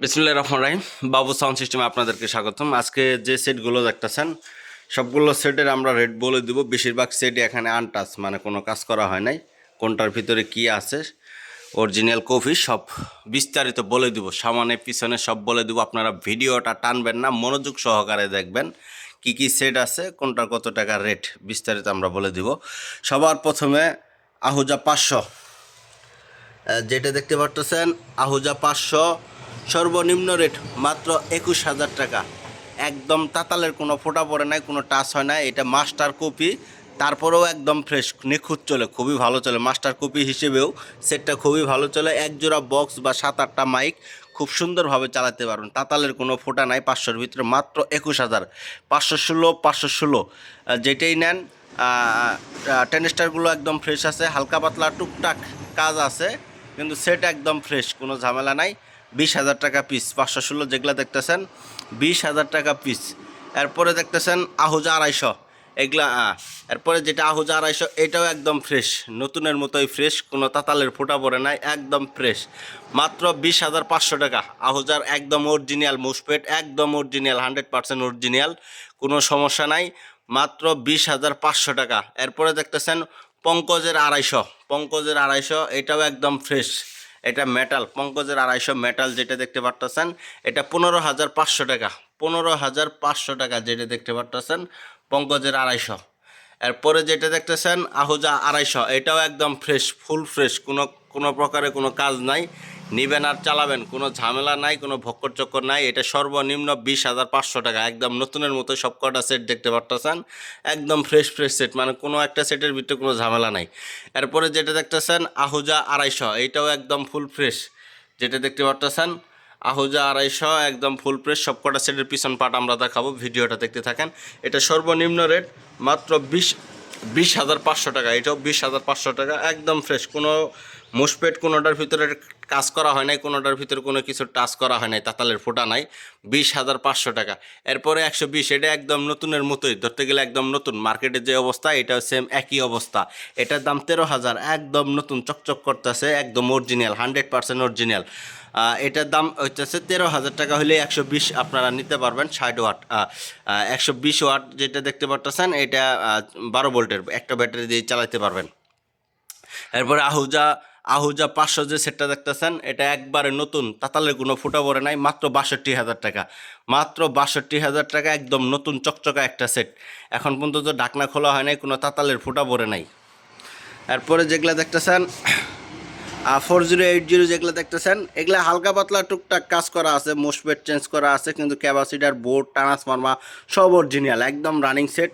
বিসমুল্লাহ রহমান রাহিম। বাবু সাউন্ড সিস্টেমে আপনাদেরকে স্বাগতম। আজকে যে সেটগুলো দেখতেছেন, সবগুলো সেটের আমরা রেট বলে দিব। বেশিরভাগ সেটই এখানে আনটাচ মানে কোনো কাজ করা হয় নাই। কোনটার ভিতরে কি আছে অরিজিনাল কফি সব বিস্তারিত বলে দিব। সামনে, পিছনে সব বলে দিব। আপনারা ভিডিওটা টানবেন না, মনোযোগ সহকারে দেখবেন কি কি সেট আছে, কোনটার কত টাকা রেট, বিস্তারিত আমরা বলে দিব। সবার প্রথমে আহুজা পাঁচশো। যেটা দেখতে পারতেছেন, আহুজা পাঁচশো সর্বনিম্ন রেট মাত্র একুশ হাজার টাকা। একদম তাতালের কোনো ফোটা পড়ে নাই, কোনো টাচ হয় না এটা মাস্টার কপি তারপরেও একদম ফ্রেশ নিখুঁত চলে, খুবই ভালো চলে। মাস্টার কপি হিসেবেও সেটটা খুবই ভালো চলে। এক জোড়া বক্স বা সাত আটটা মাইক খুব সুন্দরভাবে চালাতে পারবেন। তাতালের কোনো ফোটা নাই, পাঁচশোর ভিতরে মাত্র একুশ হাজার। পাঁচশো ষোলো পাঁচশো ষোলো যেটাই নেন টেনিস্টারগুলো একদম ফ্রেশ আছে। হালকা পাতলা টুকটাক কাজ আছে, কিন্তু সেট একদম ফ্রেশ কোনো ঝামেলা নাই। বিশ হাজার টাকা পিস পাঁচশো ষোলো যেগুলো দেখতেছেন, বিশ হাজার টাকা পিস এরপরে দেখতেছেন আহুজা আড়াইশো, এগুলা এরপরে যেটা আহুজা আড়াইশো, এটাও একদম ফ্রেশ নতুনের মতোই ফ্রেশ কোনো তাতালের ফোটা পড়ে নাই, একদম ফ্রেশ মাত্র বিশ হাজার পাঁচশো টাকা, আহুজার একদম অরিজিনাল মুসপেট একদম অরিজিনাল হান্ড্রেড পার্সেন্ট অরিজিনাল কোনো সমস্যা নাই, মাত্র বিশ হাজার পাঁচশো টাকা। এরপরে দেখতেছেন পঙ্কজের আড়াইশো পঙ্কজের আড়াইশো, এটাও একদম ফ্রেশ এটা মেটাল পঙ্কজের আড়াইশো মেটাল যেটা দেখতে পারতেছেন, এটা পনেরো হাজার পাঁচশো টাকা, পনেরো হাজার পাঁচশো টাকা যেটা দেখতে পারতেছেন, পঙ্কজের আড়াইশো। এরপরে যেটা দেখতেছেন, আহুজা আড়াইশো, এটাও একদম ফ্রেশ ফুল ফ্রেশ কোনো কোনো প্রকারে কোনো কাজ নাই। নিবেন আর চালাবেন। কোনো ঝামেলা নাই, কোনো ভক্কর চক্কর নাই। এটা সর্বনিম্ন বিশ হাজার পাঁচশো টাকা। একদম নতুনের মতো সব কটা সেট দেখতে পারতেছেন। একদম ফ্রেশ ফ্রেশ সেট মানে কোনো একটা সেটের ভিতরে কোনো ঝামেলা নাই। এরপরে যেটা দেখতেছেন, আহুজা আড়াইশো। এইটাও একদম ফুল ফ্রেশ যেটা দেখতে পারতেছেন, আহুজা আড়াইশো, একদম ফুল প্রেস সব কটা সেটের পিছন পাট আমরা দেখাবো। ভিডিওটা দেখতে থাকেন। এটা সর্বনিম্ন রেট মাত্র বিশ বিশ হাজার পাঁচশো টাকা, এটাও বিশ হাজার পাঁচশো টাকা, একদম ফ্রেশ কোনো মুসপেট কোনোটার ভিতরে কাজ করা হয় নাই, কোনোটার ভিতরে কোনো কিছু টাচ করা হয় নাই, তাতালের ফোটা নাই, বিশ হাজার পাঁচশো টাকা। এরপরে একশো বিশ, এটা একদম নতুনের মতোই, ধরতে গেলে একদম নতুন। মার্কেটের যে অবস্থা এটা সেম একই অবস্থা। এটার দাম তেরো হাজার, একদম নতুন, চকচক করতেছে, একদম অরিজিনাল হান্ড্রেড পার্সেন্ট অরিজিনাল এটার দাম হচ্ছে তেরো হাজার টাকা হলে একশো বিশ আপনারা নিতে পারবেন ষাট ওয়াট একশো বিশ ওয়াট যেটা দেখতে পারতেছেন, এটা বারো ভোল্টের, একটা ব্যাটারি দিয়ে চালাতে পারবেন। এরপরে আহুজা আহুজা পাঁচশো যে সেটটা দেখতেছেন, এটা একবারে নতুন, তাতালের কোনো ফুটা পড়ে নাই, মাত্র বাষট্টি হাজার টাকা। মাত্র বাষট্টি হাজার টাকা, একদম নতুন চকচকা একটা সেট। এখন পর্যন্ত ডাকনা খোলা হয় নাই, কোনো তাতালের ফুটা পড়ে নাই। এরপরে যেগুলো দেখতেছেন ফোর জিরো এইট জিরো যেগুলো দেখতেছেন, এগুলো হালকা পাতলা টুকটাক কাজ করা আছে মোসপেট চেঞ্জ করা আছে, কিন্তু ক্যাপাসিটার বোর্ড ট্রান্সফর্মা সব অরিজিনাল একদম রানিং সেট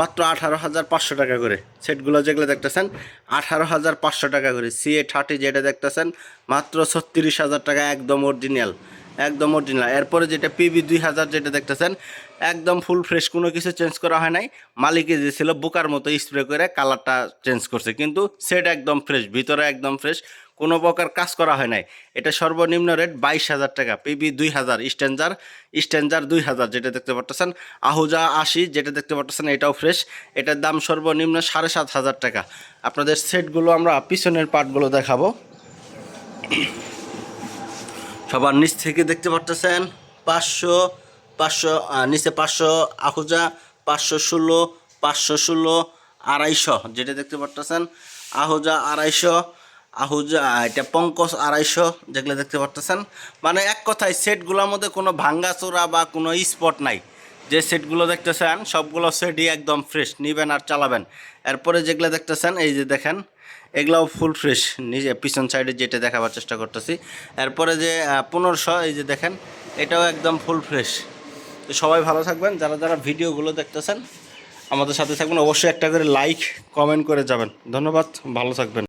মাত্র আঠারো হাজার পাঁচশো টাকা করে। সেটগুলো যেগুলো দেখতেছেন, আঠারো হাজার পাঁচশো টাকা করে। সিএ থার্টি যেটা দেখতেছেন, মাত্র ছত্রিশ হাজার টাকা, একদম অরিজিনাল একদম অরিজিনাল এরপরে যেটা পিবি দুই হাজার যেটা দেখতেছেন, একদম ফুল ফ্রেশ কোনো কিছু চেঞ্জ করা হয় নাই। মালিকে যে ছিল বোকার মতো স্প্রে করে কালারটা চেঞ্জ করছে। কিন্তু সেট একদম ফ্রেশ ভিতরে একদম ফ্রেশ কোনো প্রকার কাজ করা হয় নাই। এটা সর্বনিম্ন রেট বাইশ হাজার টাকা। পিবি দুই হাজার স্ট্যান্ডার স্ট্যান্ডার দুই হাজার যেটা দেখতে পারতেছেন। আহুজা আশি যেটা দেখতে পারতেছেন, এটাও ফ্রেশ এটার দাম সর্বনিম্ন সাড়ে সাত হাজার টাকা। আপনাদের সেটগুলো আমরা পিছনের পার্টগুলো দেখাবো। সবার নিচ থেকে দেখতে পারতেছেন। পাঁচশো পাঁচশো নিচে পাঁচশো, আহুজা পাঁচশো ষোলো পাঁচশো ষোলো, আড়াইশো, যেটা দেখতে পারতেছেন। আহুজা আড়াইশো, আহুজা এটা পঙ্কজ আড়াইশো, যেগুলো দেখতে পারতেছেন। মানে এক কথায় সেটগুলোর মধ্যে কোনো ভাঙ্গাচোরা বা কোনো স্পট নাই। যে সেটগুলো দেখতেছেন, সবগুলো সেটই একদম ফ্রেশ নিবেন আর চালাবেন। এরপরে যেগুলো দেখতেছেন, এই যে দেখেন, এগুলাও ফুল ফ্রেশ নিজে পিছন সাইডে যেটা দেখাবার চেষ্টা করতেছি। এরপরে যে পনেরোশো, এই যে দেখেন, এটাও একদম ফুল ফ্রেশ তো সবাই ভালো থাকবেন, যারা যারা ভিডিওগুলো দেখতেছেন, আমাদের সাথে থাকবেন। অবশ্যই একটা করে লাইক কমেন্ট করে যাবেন। ধন্যবাদ, ভালো থাকবেন।